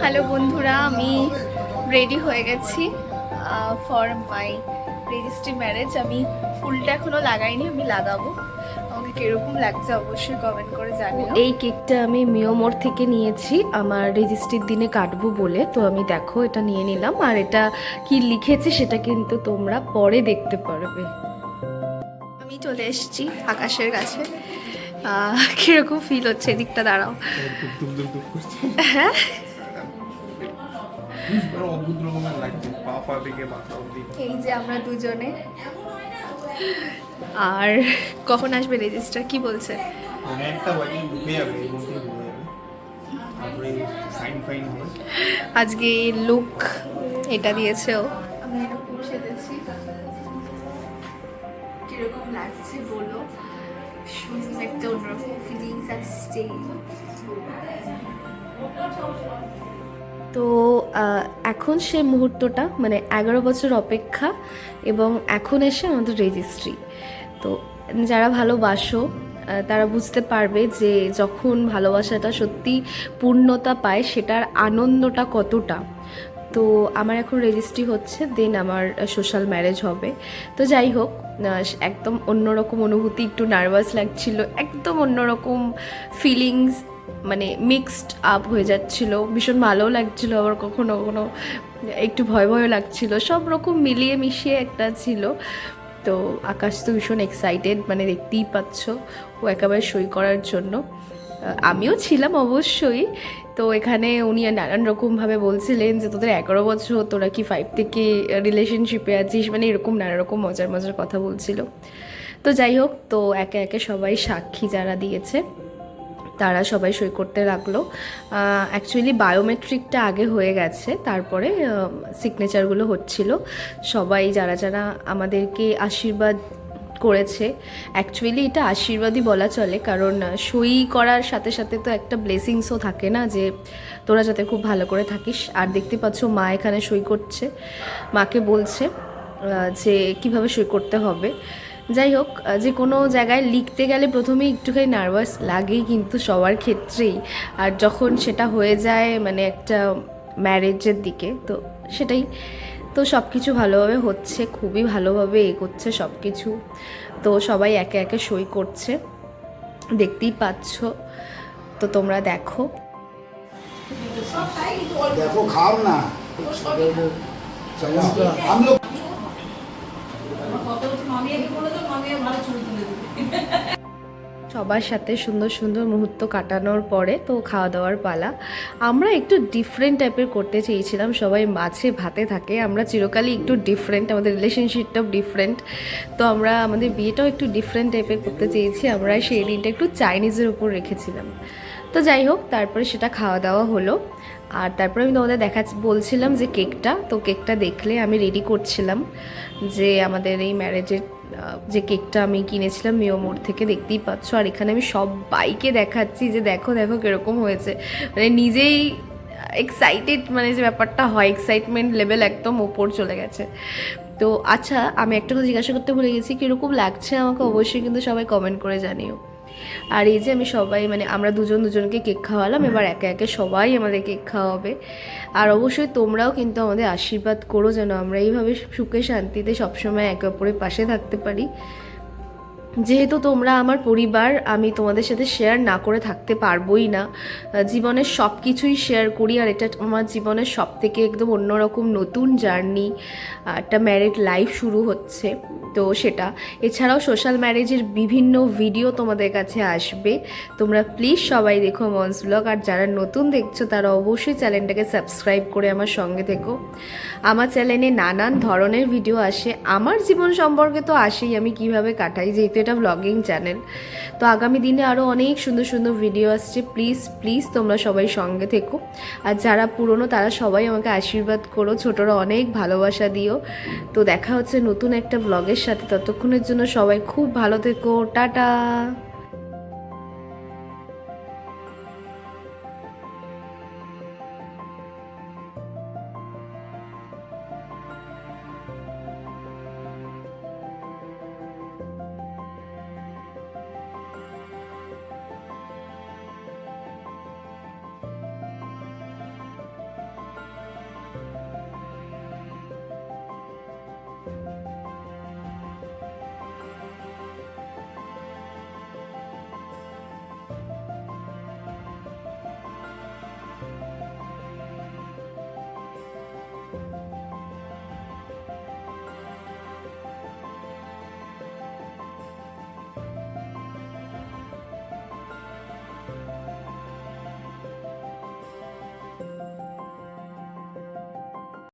Hello বন্ধুরা আমি ready হয়ে গেছি ফর মাই রেজিস্ট্রি ম্যারেজ আমি ফুলটা এখনও লাগাইনি আমি লাগাবো। আমাকে কীরকম লাগছে অবশ্যই কমেন্ট করে জানিও। এই কেকটা আমি মিওমোর থেকে নিয়েছি আমার রেজিস্ট্রির দিনে কাটবো বলে। তো আমি দেখো এটা নিয়ে নিলাম আর এটা কি লিখেছে সেটা কিন্তু তোমরা পরে দেখতে পারবে। আমি চলে এসেছি আকাশের কাছে। কীরকম ফিল হচ্ছে? এদিকটা দাঁড়াও। হ্যাঁ? অদ্ভুত রকমের লাগছে। পা পা থেকে মাথা অব্দি এই যে আমরা দুজনে। আর কখন আসবে রেজিস্টার? কি বলছে? মানে একটা বাজে ঢুকে যাবে এর মধ্যে ঢুকে যাবে। তারপরে সাইন ফাইন হবে। আজকে লুক এটা দিয়েছে ও। আমি এরকম সেজেছি কীরকম লাগছে বলো? শুনুন একটা অন্যরকম ফিলিংস আসছে তো এখন সে মুহূর্তটা মানে এগারো বছর অপেক্ষা এবং এখন এসে আমাদের রেজিস্ট্রি তো, যারা ভালোবাসো তারা বুঝতে পারবে যে যখন ভালোবাসাটা সত্যি পূর্ণতা পায়, সেটার আনন্দটা কতটা। তো, আমার এখন রেজিস্ট্রি হচ্ছে দেন আমার সোশ্যাল ম্যারেজ হবে। তো যাই হোক একদম অন্যরকম অনুভূতি, একটু নার্ভাস লাগছিল, একদম অন্যরকম ফিলিংস মানে মিক্সড আপ হয়ে যাচ্ছিল, ভীষণ ভালোও লাগছিল, আবার কখনো কখনো একটু ভয় ভয় লাগছিল, সব রকম মিলিয়ে মিশিয়ে একটা ছিল। তো আকাশ তো ভীষণ এক্সাইটেড মানে দেখতেই পাচ্ছ, ও একেবারে সই করার জন্য। আমিও ছিলাম অবশ্যই। তো এখানে উনি নানান রকমভাবে বলছিলেন যে, তোদের এগারো বছর, তোরা কি ফাইভ থেকে রিলেশনশিপে আছিস? মানে এরকম নানা রকম মজার মজার কথা বলছিল। তো যাই হোক, তো একে একে সবাই সাক্ষী যারা দিয়েছে। তারা সবাই সই করতে লাগল। অ্যাকচুয়ালি বায়োমেট্রিকটা আগে হয়ে গেছে, তারপরে সিগনেচারগুলো হচ্ছিল। সবাই যারা যারা আমাদেরকে আশীর্বাদ করেছে অ্যাকচুয়ালি এটা আশীর্বাদই বলা চলে, কারণ সই করার সাথে সাথে তো একটা ব্লেসিংসও থাকে না যে, তোরা যাতে খুব ভালো করে থাকিস। আর দেখতে পাচ্ছ, মা এখানে সই করছে। মাকে বলছে যে কীভাবে সই করতে হবে। যাই হোক যে কোনো জায়গায় লিখতে গেলে প্রথমে একটুখানি নার্ভাস লাগেই কিন্তু সবার ক্ষেত্রেই। আর যখন সেটা হয়ে যায় মানে একটা ম্যারেজের দিকে তো সেটাই। তো সব কিছু ভালোভাবে হচ্ছে খুবই ভালোভাবে এগোচ্ছে সব কিছু তো সবাই একে একে সই করছে। দেখতেই পাচ্ছ। তো তোমরা দেখো। মামিয়াকে মামিয়া ভালো ছবি তুলে সবার সাথে সুন্দর সুন্দর মুহূর্ত কাটানোর পরে তো খাওয়া দাওয়ার পালা। আমরা একটু ডিফারেন্ট টাইপের করতে চেয়েছিলাম, সবাই মাছে ভাতে থাকে, আমরা চিরকালই একটু ডিফারেন্ট আমাদের রিলেশনশিপটাও ডিফারেন্ট তো আমরা, আমাদের বিয়েটাও একটু ডিফারেন্ট টাইপের করতে চেয়েছি আমরা সেই দিনটা একটু চাইনিজের উপর রেখেছিলাম। তো যাই হোক, তারপরে সেটা খাওয়া দাওয়া হলো। আর তারপরে আমি তোমাদের দেখা বলছিলাম যে কেকটা, তো কেকটা দেখলে আমি রেডি করছিলাম যে আমাদের এই ম্যারেজের যে কেকটা আমি কিনেছিলাম মিওমোর থেকে, দেখতেই পাচ্ছ। আর এখানে আমি সব বাইকে দেখাচ্ছি যে দেখো দেখো কীরকম হয়েছে। মানে নিজেই এক্সাইটেড মানে যে ব্যাপারটা হয় এক্সাইটমেন্ট লেভেল একদম ওপর চলে গেছে। তো আচ্ছা আমি একটা কথা জিজ্ঞাসা করতে ভুলে গেছি, কীরকম লাগছে আমাকে অবশ্যই কিন্তু সবাই কমেন্ট করে জানিও। আর এই যে আমি সবাই মানে আমরা দুজন দুজনকে কেক খাওয়ালাম, এবার একে একে সবাই আমাদের কেক খাওয়াবে। আর অবশ্যই তোমরাও কিন্তু আমাদের আশীর্বাদ করো যেন আমরা এইভাবে সুখে শান্তিতে সবসময় একে অপরের পাশে থাকতে পারি। যেহেতু তোমরা আমার পরিবার, আমি তোমাদের সাথে শেয়ার না করে থাকতে পারবোই না। জীবনের সব কিছুই শেয়ার করি আর এটা আমার জীবনের সব থেকে একদম অন্যরকম নতুন জার্নি একটা ম্যারেড লাইফ শুরু হচ্ছে। তো সেটা। এছাড়াও সোশ্যাল ম্যারেজের বিভিন্ন ভিডিও তোমাদের কাছে আসবে। তোমরা প্লিজ সবাই দেখো মন্স ব্লগ আর যারা নতুন দেখছ, তারা অবশ্যই চ্যানেলটাকে সাবস্ক্রাইব করে আমার সঙ্গে থেকো। আমার চ্যানেলে নানান ধরনের ভিডিও আসে। আমার জীবন সম্পর্কে তো আসেই, আমি কীভাবে কাটাই, যেহেতু এটা ব্লগিং চ্যানেল তো আগামী দিনে আরও অনেক সুন্দর সুন্দর ভিডিও আসছে। প্লিজ প্লিজ তোমরা সবাই সঙ্গে থেকো। আর যারা পুরনো, তারা সবাই আমাকে আশীর্বাদ করো। ছোটরা অনেক ভালোবাসা দিও। তো দেখা হচ্ছে নতুন একটা ব্লগের সাথে। ততক্ষণের জন্য সবাই খুব ভালো থেকো। টাটা!